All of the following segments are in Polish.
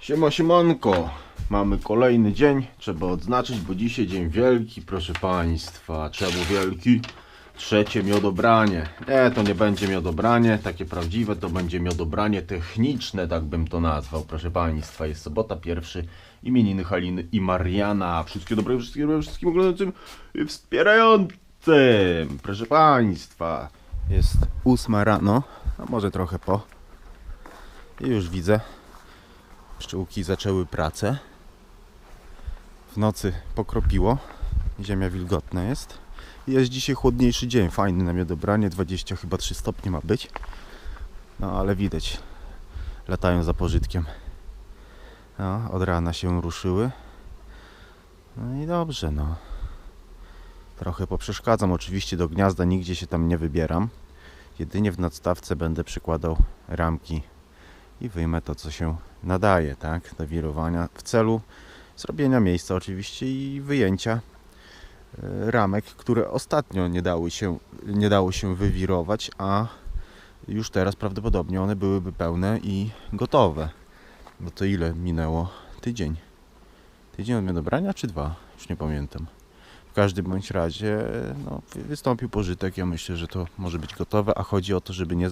Siema, siemanko. Mamy kolejny dzień. Trzeba odznaczyć, bo dzisiaj dzień wielki, proszę państwa. Czemu wielki? Trzecie miodobranie. Nie, to nie będzie miodobranie, takie prawdziwe, to będzie miodobranie techniczne, tak bym to nazwał, proszę państwa. Jest sobota, pierwszy imieniny Haliny i Mariana. Wszystkiego dobrego, wszystkiego dobrego, wszystkim oglądającym i wspierającym. Proszę państwa. Jest ósma rano, a może trochę po. I już widzę, Pszczółki zaczęły pracę. W nocy pokropiło. Ziemia wilgotna jest. Jest dzisiaj chłodniejszy dzień, fajny na miodobranie, 20 chyba 3 stopnie ma być. No ale widać, latają za pożytkiem. No, od rana się ruszyły. No i dobrze, no. Trochę poprzeszkadzam, oczywiście do gniazda nigdzie się tam nie wybieram. Jedynie w nadstawce będę przykładał ramki i wyjmę to, co się nadaje, tak, do wirowania w celu zrobienia miejsca oczywiście i wyjęcia e, ramek, które ostatnio nie dały się, nie dało się wywirować, a już teraz prawdopodobnie one byłyby pełne i gotowe. Bo to ile minęło? Tydzień. Tydzień od miodobrania czy dwa? Już nie pamiętam. W każdym bądź razie no, wy- wystąpił pożytek. Ja myślę, że to może być gotowe, a chodzi o to, żeby nie,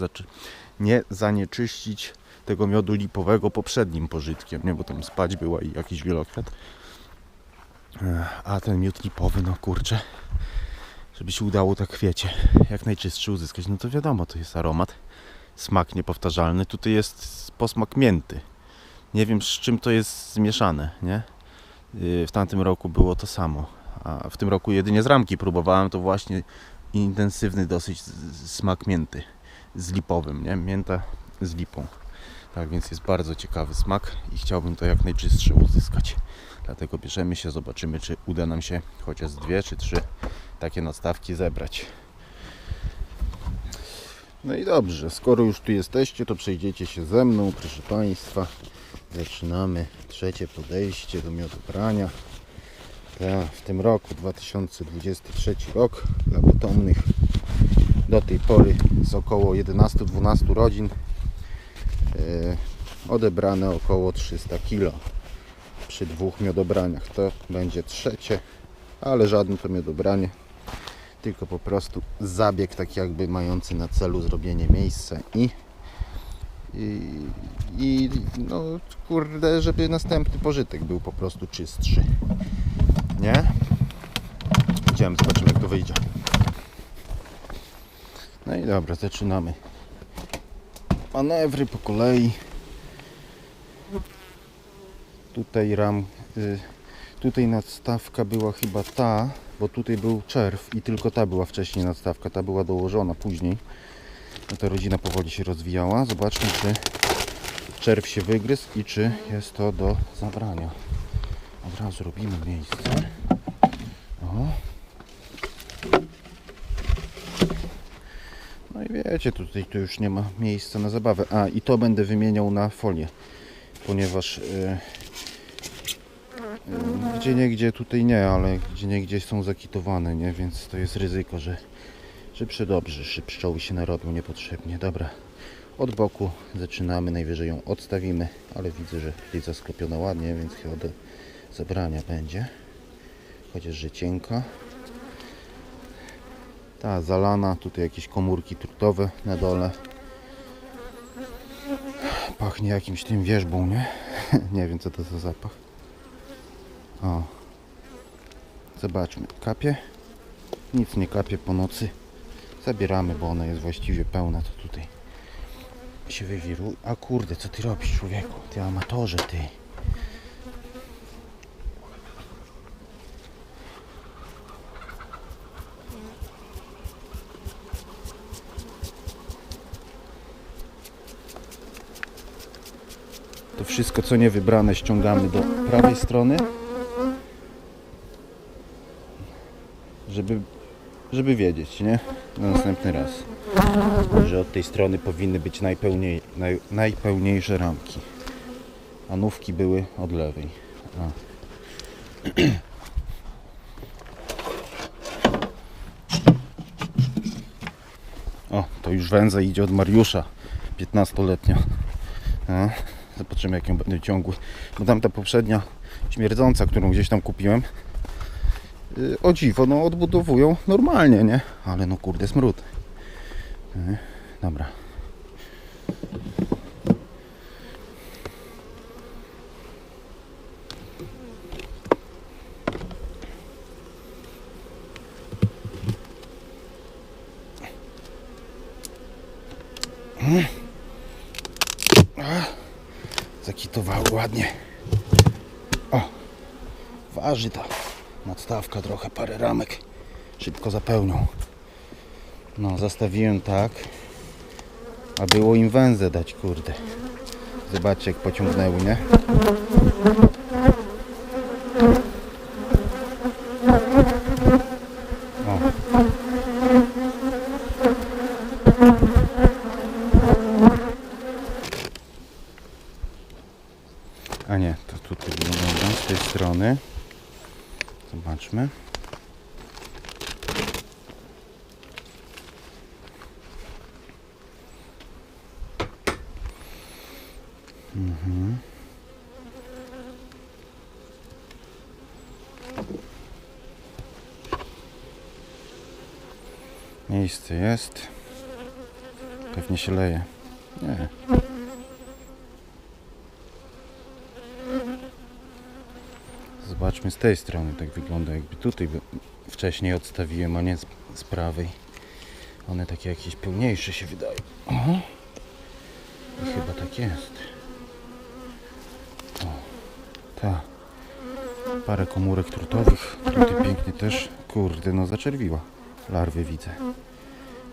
nie zanieczyścić tego miodu lipowego poprzednim pożytkiem, nie? Bo tam spać była i jakiś wielokret. Ech, A ten miód lipowy, no kurczę, żeby się udało tak wiecie, jak najczystszy uzyskać, no to wiadomo, to jest aromat, smak niepowtarzalny. Tutaj jest posmak mięty. Nie wiem z czym to jest zmieszane, nie? Yy, W tamtym roku było to samo, a w tym roku jedynie z ramki próbowałem, to właśnie intensywny dosyć smak mięty z lipowym, nie? Mięta z lipą. Tak więc jest bardzo ciekawy smak i chciałbym to jak najczystsze uzyskać. Dlatego bierzemy się, zobaczymy czy uda nam się chociaż dwie czy trzy takie nadstawki zebrać. No i dobrze, skoro już tu jesteście, to przejdziecie się ze mną, proszę Państwa. Zaczynamy trzecie podejście do miodobrania. W tym roku, 2023 rok, dla potomnych do tej pory z około 11-12 rodzin odebrane około 300 kg przy dwóch miodobraniach. To będzie trzecie, ale żadne to miodobranie, tylko po prostu zabieg tak jakby mający na celu zrobienie miejsca i i, i no kurde, żeby następny pożytek był po prostu czystszy. Nie? Idziemy, zobaczymy jak to wyjdzie. No i dobra, zaczynamy manewry po kolei. Tutaj ram, y, tutaj nadstawka była chyba ta, bo tutaj był czerw i tylko ta była wcześniej nadstawka, ta była dołożona później. No ta rodzina powoli się rozwijała. Zobaczmy, czy czerw się wygryzł i czy jest to do zabrania. Od razu robimy miejsce. O. No i wiecie, tutaj to już nie ma miejsca na zabawę. A i to będę wymieniał na folię, ponieważ yy, yy, gdzie tutaj nie, ale gdzie niegdzie są zakitowane, nie? Więc to jest ryzyko, że, że przedobrzy, że pszczoły się narobią niepotrzebnie. Dobra, od boku zaczynamy, najwyżej ją odstawimy, ale widzę, że jest sklepiona ładnie, więc chyba do zabrania będzie. Chociaż, że cienka. Ta zalana, tutaj jakieś komórki trutowe na dole. Pachnie jakimś tym wierzbą, nie? nie wiem co to za zapach. O. Zobaczmy, kapie. Nic nie kapie po nocy. Zabieramy, bo ona jest właściwie pełna, to tutaj się wywiruje. A kurde, co ty robisz człowieku? Ty amatorze, ty. To wszystko co nie wybrane ściągamy do prawej strony. Żeby, żeby wiedzieć, nie? Na następny raz. Że od tej strony powinny być najpełniej, naj, najpełniejsze ramki. A nówki były od lewej. A. O, to już węza idzie od Mariusza, 15-letnia. Zobaczymy jak ją będę ciągły. Bo tamta poprzednia śmierdząca, którą gdzieś tam kupiłem. yy, O dziwo, no odbudowują normalnie, nie? Ale no kurde smród. Yy, Dobra. Ładnie. O, waży ta nadstawka trochę, parę ramek. Szybko zapełnią. No, zastawiłem tak, a było im węzę dać, kurde. Zobaczcie, jak pociągnęły, nie? O. A nie, to tutaj wygląda z tej strony. Zobaczmy. Mhm. Miejsce jest. Pewnie się leje. Nie. Zobaczmy z tej strony, tak wygląda jakby tutaj wcześniej odstawiłem, a nie z, z prawej. One takie jakieś pełniejsze się wydają. Oho. I chyba tak jest. O, ta. Parę komórek trutowych. Tutaj pięknie też, kurde, no zaczerwiła. Larwy widzę.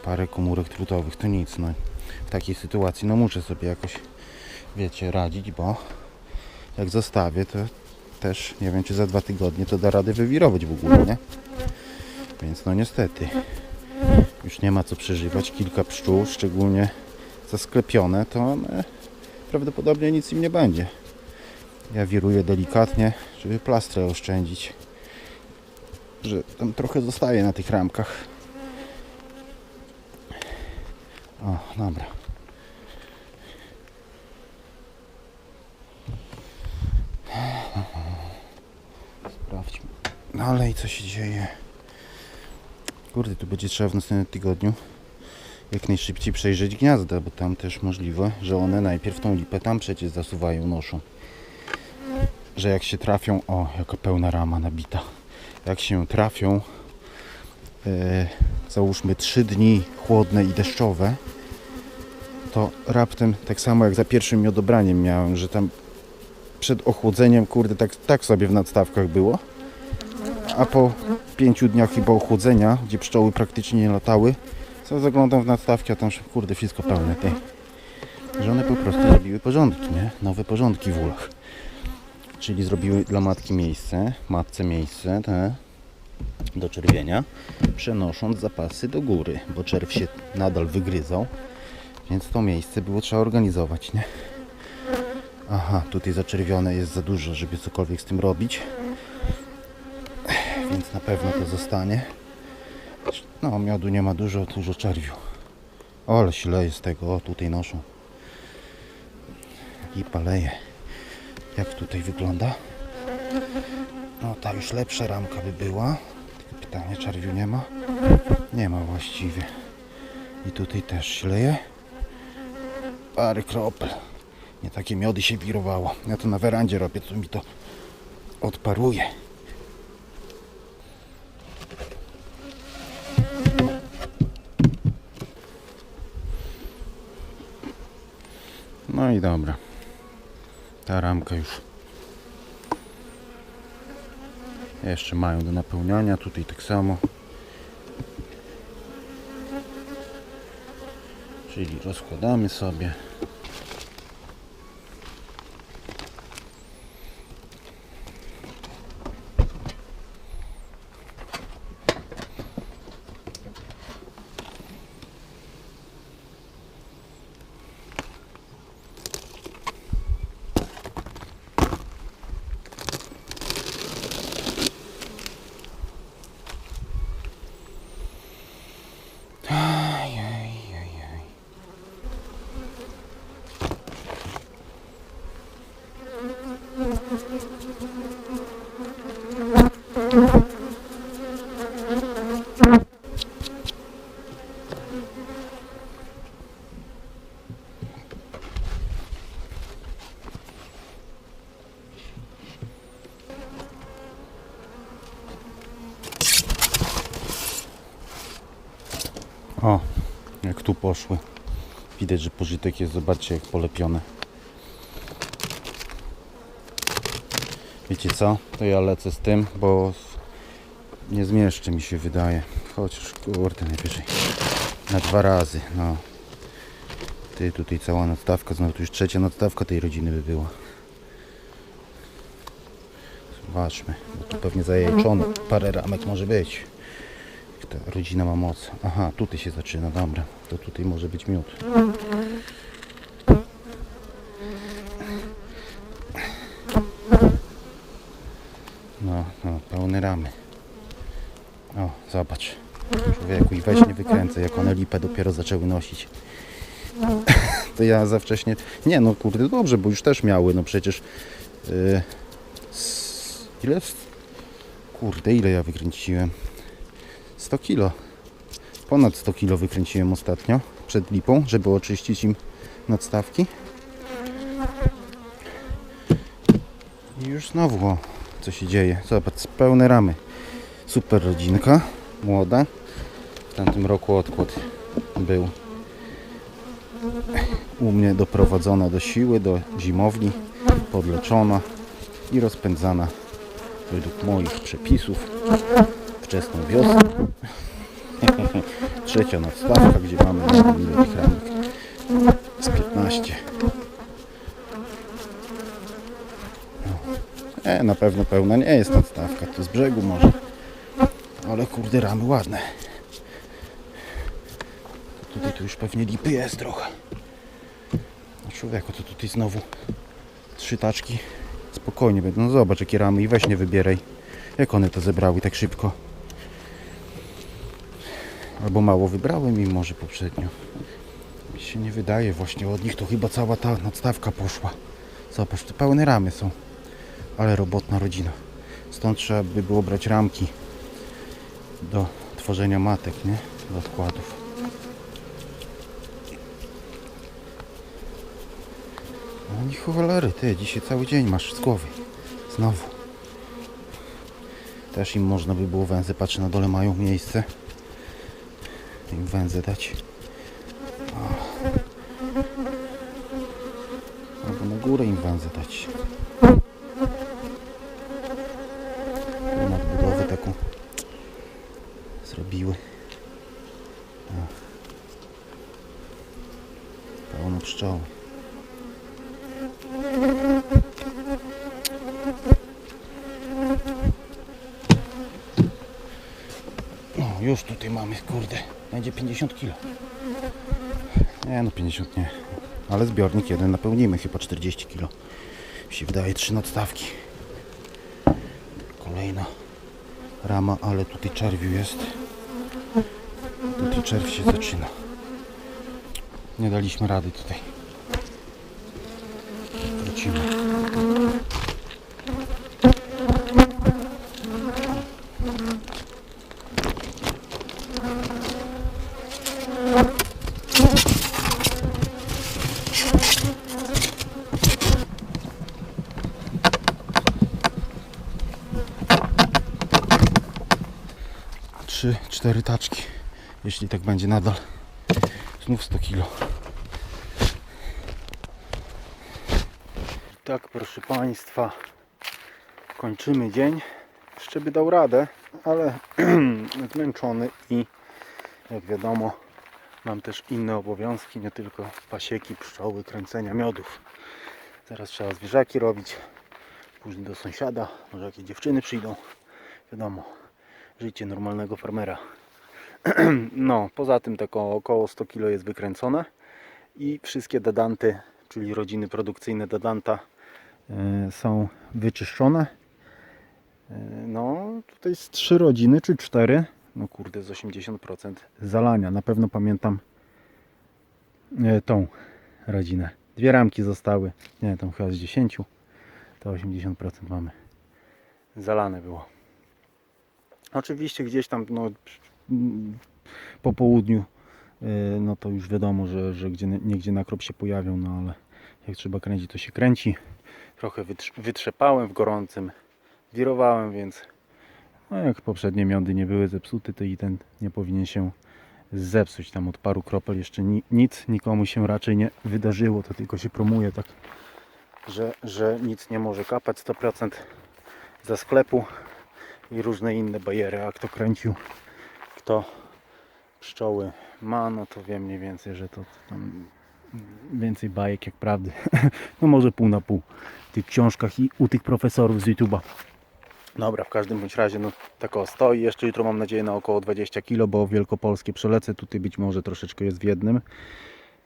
Parę komórek trutowych, to nic, no. W takiej sytuacji, no muszę sobie jakoś, wiecie, radzić, bo jak zostawię, to też nie wiem czy za dwa tygodnie to da radę wywirować w ogóle, nie? Więc no niestety już nie ma co przeżywać. Kilka pszczół, szczególnie zasklepione, to one prawdopodobnie nic im nie będzie. Ja wiruję delikatnie, żeby plastrę oszczędzić. Że tam trochę zostaje na tych ramkach. O, dobra. Sprawdźmy dalej co się dzieje. Kurde, tu będzie trzeba w następnym tygodniu jak najszybciej przejrzeć gniazda, bo tam też możliwe, że one najpierw tą lipę tam przecież zasuwają, noszą. Że jak się trafią, o, jaka pełna rama nabita. Jak się trafią, załóżmy 3 dni chłodne i deszczowe, to raptem, tak samo jak za pierwszym miodobraniem miałem, że tam przed ochłodzeniem, kurde, tak, tak sobie w nadstawkach było. A po pięciu dniach chyba ochłodzenia, gdzie pszczoły praktycznie nie latały, co zaglądam w nadstawki, a tam kurde wszystko pełne tej. Że one po prostu zrobiły porządki, nie? Nowe porządki w ulach. Czyli zrobiły dla matki miejsce, matce miejsce, te, do czerwienia, przenosząc zapasy do góry, bo czerw się nadal wygryzał, więc to miejsce było trzeba organizować, nie? Aha, tutaj zaczerwione jest za dużo, żeby cokolwiek z tym robić. Więc na pewno to zostanie. No, miodu nie ma dużo, dużo czerwiu. O, ale się leje z tego, o tutaj noszą. Lipa leje. Jak tutaj wygląda? No, ta już lepsza ramka by była. Tylko pytanie, czerwiu nie ma? Nie ma właściwie. I tutaj też się leje. Parę kropel. Nie takie miody się wirowało. Ja to na werandzie robię, to mi to odparuje. No i dobra. Ta ramka już jeszcze mają do napełniania. Tutaj tak samo. Czyli rozkładamy sobie. Poszły. Widać, że pożytek jest, zobaczcie jak polepione. Wiecie co? To ja lecę z tym, bo nie zmieszczy mi się wydaje. Chociaż kurde najwyżej. Na dwa razy, no. Ty tutaj cała nadstawka, znowu tu już trzecia nadstawka tej rodziny by była. Zobaczmy, bo tu pewnie zajęczone parę ramek może być. Ta rodzina ma moc. Aha, tutaj się zaczyna, dobra. To tutaj może być miód. No, no, pełne ramy. O, zobacz. Człowieku, i weź nie wykręcę, jak one lipę dopiero zaczęły nosić. To ja za wcześnie... Nie no, kurde, dobrze, bo już też miały, no przecież... Yy, ile? Kurde, ile ja wykręciłem? 100 kilo. Ponad 100 kilo wykręciłem ostatnio, przed lipą, żeby oczyścić im nadstawki. I już znowu, o, co się dzieje. Zobacz, pełne ramy. Super rodzinka, młoda. W tamtym roku odkład był u mnie doprowadzona do siły, do zimowni, podleczona i rozpędzana według moich przepisów wczesną wiosnę. Trzecia nadstawka, gdzie mamy ramek z 15. No. E, na pewno pełna nie jest nadstawka, to z brzegu może. Ale kurde, ramy ładne. To tutaj tu już pewnie lipy jest trochę. No człowieku, to tutaj znowu trzy taczki. Spokojnie będą. No zobacz jakie ramy i weź nie wybieraj. Jak one to zebrały tak szybko? Albo mało wybrałem im może poprzednio. Mi się nie wydaje właśnie od nich to chyba cała ta nadstawka poszła. Zobacz, to pełne ramy są. Ale robotna rodzina. Stąd trzeba by było brać ramki do tworzenia matek, nie? Do odkładów. No i cholery, ty, dzisiaj cały dzień masz z głowy. Znowu. Też im można by było węzy, patrzę na dole mają miejsce. Im węzę dać. O. Albo na górę im węzę dać. Nadbudowę taką zrobiły. O. Pełno pszczoły. O, już tutaj mamy, kurde, będzie 50 kg. Nie no, 50 nie. Ale zbiornik jeden napełnimy, chyba 40 kg. Mi się wydaje, trzy nadstawki. Kolejna rama, ale tutaj czerwiu jest. Tutaj czerw się zaczyna. Nie daliśmy rady tutaj. Wrócimy. Trzy, cztery taczki. Jeśli tak będzie nadal. Znów 100 kilo. Tak, proszę Państwa, kończymy dzień. Jeszcze by dał radę, ale zmęczony i jak wiadomo, mam też inne obowiązki, nie tylko pasieki, pszczoły, kręcenia miodów. Zaraz trzeba zwierzaki robić, później do sąsiada, może jakieś dziewczyny przyjdą. Wiadomo, życie normalnego farmera. No, poza tym tak o- około 100 kg jest wykręcone i wszystkie dadanty, czyli rodziny produkcyjne dadanta e, są wyczyszczone. E, No, tutaj z trzy rodziny czy cztery, no kurde, z 80% zalania. Na pewno pamiętam e, tą rodzinę. Dwie ramki zostały, nie, tam chyba z 10, to 80% mamy. Zalane było. Oczywiście gdzieś tam no, po południu yy, no to już wiadomo, że, że gdzie, niegdzie na krop się pojawią, no ale jak trzeba kręcić to się kręci. Trochę wytrz- wytrzepałem w gorącym, wirowałem, więc no jak poprzednie miody nie były zepsute, to i ten nie powinien się zepsuć tam od paru kropel. Jeszcze ni nic nikomu się raczej nie wydarzyło, to tylko się promuje tak, że, że nic nie może kapać 100% ze sklepu i różne inne bajery. A kto kręcił, kto pszczoły ma, no to wie mniej więcej, że to tam więcej bajek jak prawdy. no może pół na pół w tych książkach i u tych profesorów z YouTube'a. Dobra, w każdym bądź razie no tak o stoi. Jeszcze jutro mam nadzieję na około 20 kg, bo wielkopolskie przelecę. Tutaj być może troszeczkę jest w jednym.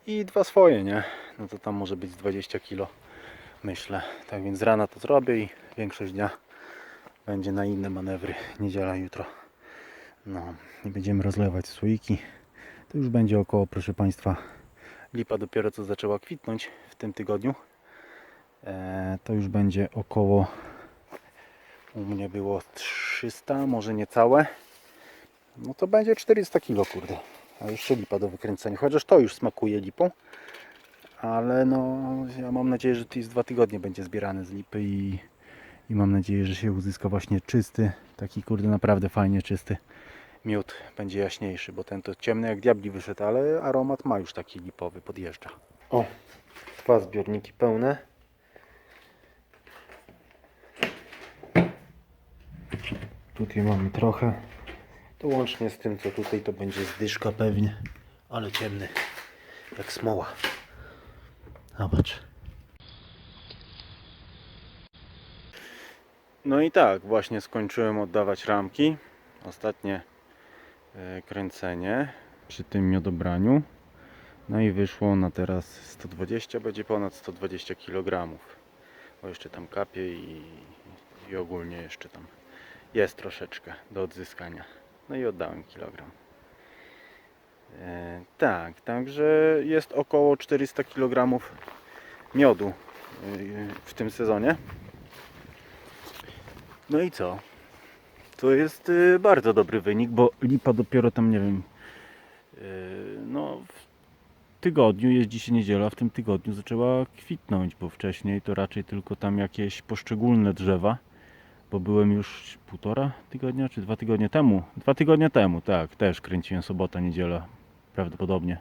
I dwa swoje, nie? No to tam może być z 20 kg, myślę. Tak więc rana to zrobię i większość dnia będzie na inne manewry. Niedziela jutro. No, będziemy rozlewać słoiki. To już będzie około, proszę Państwa, lipa dopiero co zaczęła kwitnąć w tym tygodniu. E, to już będzie około u mnie było 300, może niecałe. No to będzie 400 kg, kurde. A jeszcze lipa do wykręcenia. Chociaż to już smakuje lipą. Ale no, ja mam nadzieję, że to jest dwa tygodnie będzie zbierany z lipy i, i mam nadzieję, że się uzyska właśnie czysty, taki kurde naprawdę fajnie czysty miód. Będzie jaśniejszy, bo ten to ciemny jak diabli wyszedł, ale aromat ma już taki lipowy, podjeżdża. O, dwa zbiorniki pełne. Tutaj mamy trochę. To łącznie z tym, co tutaj, to będzie zdyszka pewnie. Ale ciemny. Jak smoła. Zobacz. No i tak, właśnie skończyłem oddawać ramki. Ostatnie e, kręcenie przy tym miodobraniu. No i wyszło na teraz 120, będzie ponad 120 kg. Bo jeszcze tam kapie i, i ogólnie jeszcze tam jest troszeczkę do odzyskania. No i oddałem kilogram. E, tak, także jest około 400 kg miodu e, w tym sezonie. No i co? To jest e, bardzo dobry wynik, bo lipa dopiero tam nie wiem. e, no, w tygodniu, jest dzisiaj niedziela, w tym tygodniu zaczęła kwitnąć, bo wcześniej to raczej tylko tam jakieś poszczególne drzewa bo byłem już półtora tygodnia, czy dwa tygodnie temu. Dwa tygodnie temu, tak, też kręciłem sobota, niedziela, prawdopodobnie.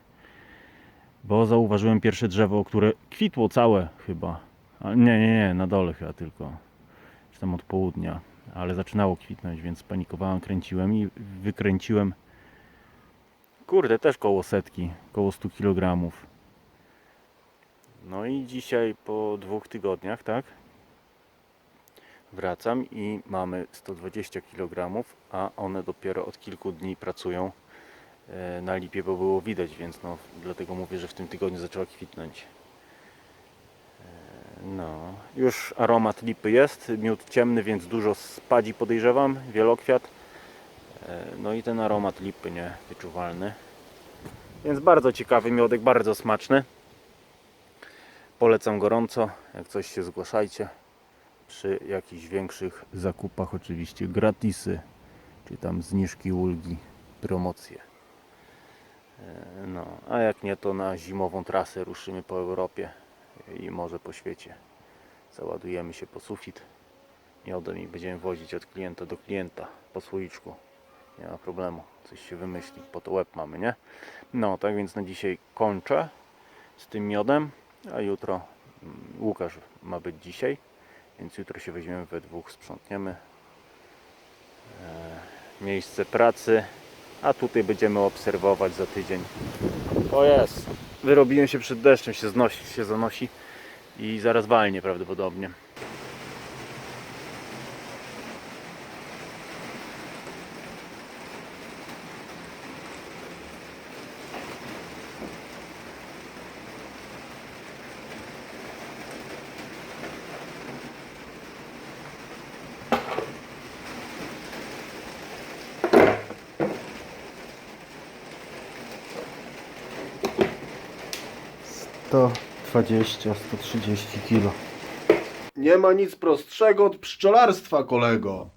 Bo zauważyłem pierwsze drzewo, które kwitło całe chyba. A nie, nie, nie, na dole chyba tylko. Tam od południa. Ale zaczynało kwitnąć, więc panikowałem, kręciłem i wykręciłem. Kurde, też koło setki, koło 100 kg. No i dzisiaj po dwóch tygodniach, tak? wracam i mamy 120 kg, a one dopiero od kilku dni pracują e, na lipie, bo było widać, więc no, dlatego mówię, że w tym tygodniu zaczęła kwitnąć. No, już aromat lipy jest, miód ciemny, więc dużo spadzi podejrzewam, wielokwiat. E, No i ten aromat lipy, nie, wyczuwalny. Więc bardzo ciekawy miodek, bardzo smaczny. Polecam gorąco, jak coś się zgłaszajcie przy jakichś większych zakupach oczywiście gratisy, czy tam zniżki, ulgi, promocje. E, No, a jak nie to na zimową trasę ruszymy po Europie i może po świecie. Załadujemy się po sufit miodem i będziemy wozić od klienta do klienta po słoiczku. Nie ma problemu, coś się wymyśli, po to łeb mamy, nie? No, tak więc na dzisiaj kończę z tym miodem, a jutro mm, Łukasz ma być dzisiaj. Więc jutro się weźmiemy we dwóch, sprzątniemy e, miejsce pracy, a tutaj będziemy obserwować za tydzień. O jest! Wyrobiłem się przed deszczem, się znosi, się zanosi i zaraz walnie prawdopodobnie. To 20-130 kg. Nie ma nic prostszego od pszczelarstwa, kolego.